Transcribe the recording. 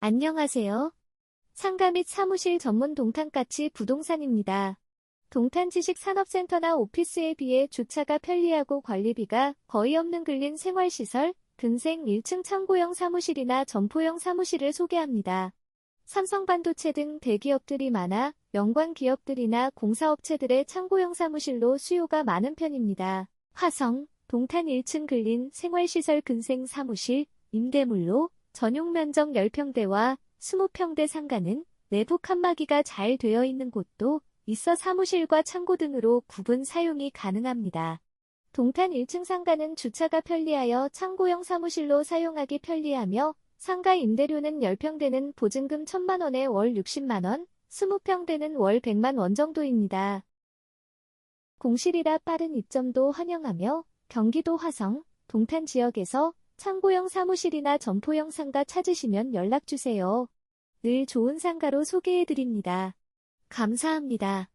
안녕하세요. 상가 및 사무실 전문 동탄가치 부동산입니다. 동탄 지식산업센터나 오피스에 비해 주차가 편리하고 관리비가 거의 없는 근린 생활시설, 근생 1층 창고형 사무실이나 점포형 사무실을 소개합니다. 삼성반도체 등 대기업들이 많아 연관 기업들이나 공사업체들의 창고형 사무실로 수요가 많은 편입니다. 화성, 동탄 1층 근린 생활시설 근생 사무실, 임대물로 전용 면적 10평대와 20평대 상가는 내부 칸막이가 잘 되어 있는 곳도 있어 사무실과 창고 등으로 구분 사용이 가능합니다. 동탄 1층 상가는 주차가 편리하여 창고형 사무실로 사용하기 편리하며 상가 임대료는 10평대는 보증금 1000만원에 월 60만원, 20평대는 월 100만원 정도입니다. 공실이라 빠른 입점도 환영하며 경기도 화성, 동탄 지역에서 창고형 사무실이나 점포형 상가 찾으시면 연락주세요. 늘 좋은 상가로 소개해드립니다. 감사합니다.